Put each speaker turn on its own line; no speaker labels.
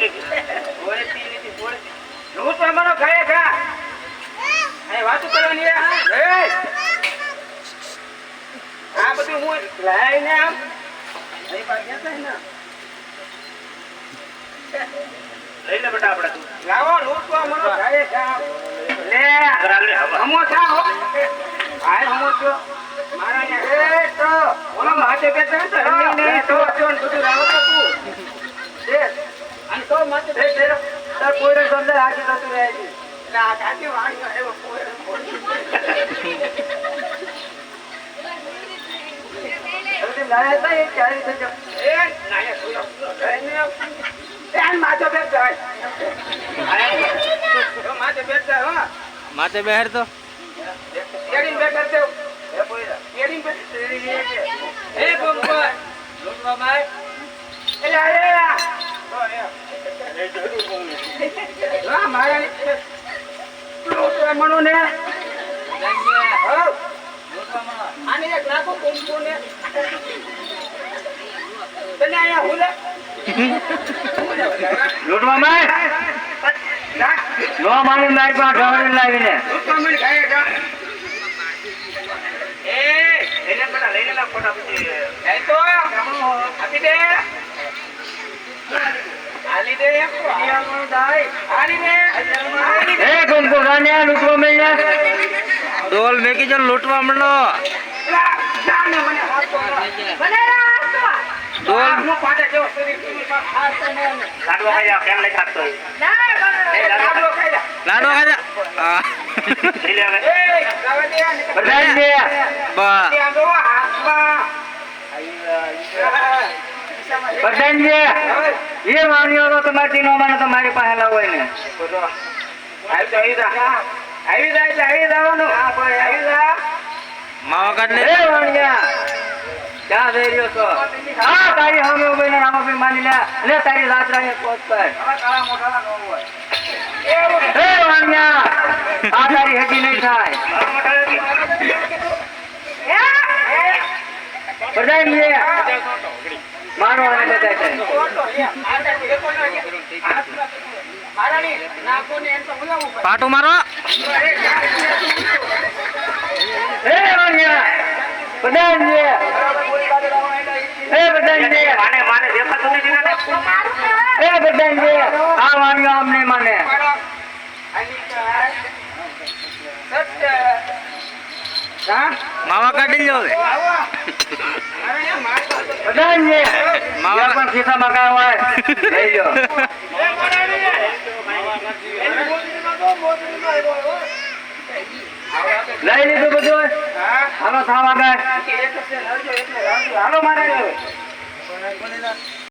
હું
આપણે
લાવો લૂટો
અમારો ઘરે ખા
હમો ખા હો હમો છો મારા ને તો માથે કે તો ને તો જો બધું રાવ તું અને તો માથે બેઠે તાર કોઈને સમજે હાથી થતું રહે છે. એટલે આ કાકી વાણી કોઈ હવે લાયા હતા એ ચારી થઈ જાવ. એ નાયા માથે બેઠ જાય. માથે બેઠ જાય હો.
માથે બેહેર તો?
બેઠા મણો ને. આને એક નાખો ગોમકો ને. તને આયા હુલે
લૂંટવા માં નો માની લાઈ પણ ઢવળી લાવીને.
લૂટવા મને ખાય જા એ એને પેલા લઈને લા ફોટા પછી એ તો આપી દે આલી દે આલી દે આલી દે
એ ગુમકો ગાને લૂંટવા મળ્યા
ડોલ મેકી જો લૂંટવા
તો
ડોલ
લાડવા ખાઈ કેમ લઈ ખાતો
ના ખાઈ
હા
હવે
એ
વાણીઓ તો તમારી નો માને તો મારી પાસે લાવો ને
આવી જાય આવી જા આવી જવાનું. આવી જા.
એ વાણિયા ક્યાં જઈ રહ્યો છો? હા તારી સામે ઊભી ને માની લે. લે તારી રાત્રા ને કોચ પર. એ વાણિયા આ તારી હેજી નહીં થાય. બધાય દે મારો બધા બધાય થાય
ફોટો લે આ તો દેખો ને મારા. ની નાખો ને એમ તો બોલાવું પડે
પાટું મારો
એ વાણિયા બધાય હે દે માને માને દેખાતું નથી ને એ બધાય દે આ વાણિયો આમ નહીં માને હા
માવા કાઢી લો હવે. માવા-
પણ ખિસ્સામાં કાંઈ હોય. લઈ લો લઈ લીધું બધું હાલો થાવા ગય
હાલો મારે.